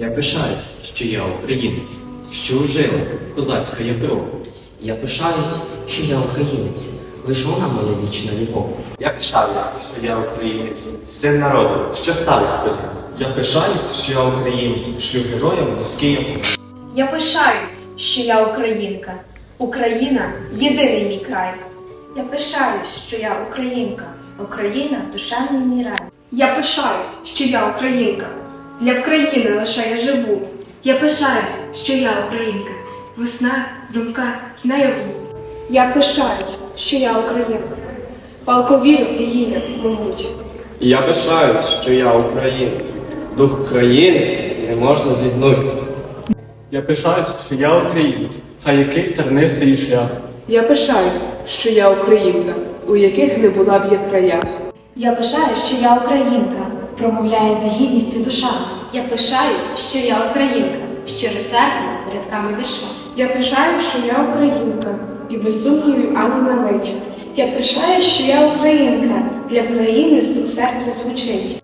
Я пишаюсь, що я українець, що у жилах козацька є кров. Я пишаюсь, що я українець, лиш вона моя вічна любов. Я пишаюсь, що я українець, син народу, що став історію. Я пишаюсь, що я українець, шлю героям морський огонь. Я пишаюсь, що я українка. Україна єдиний мій край. Я пишаюсь, що я українка. Україна душевний мій рай. Я пишаюсь, що я українка. Для України лише я живу. Я пишаюсь, що я українка. В снах, думках і наяву. Я пишаюсь, що я українка. Палко вірю в її, мабуть. Я пишаюсь, що я українець. Дух країни не можна зігнути. Я пишаюсь, що я українець, хай який тернистий шлях. Я пишаюсь, що я українка, у яких не була б я краях. Я пишаюсь, що я українка, промовляє з гідністю душа. Я пишаюсь, що я українка, щиросердна рядками вірша. Я пишаю, що я українка, і без сумнівів ані на вечір. Я пишаю, що я українка, для України стук серця звучить.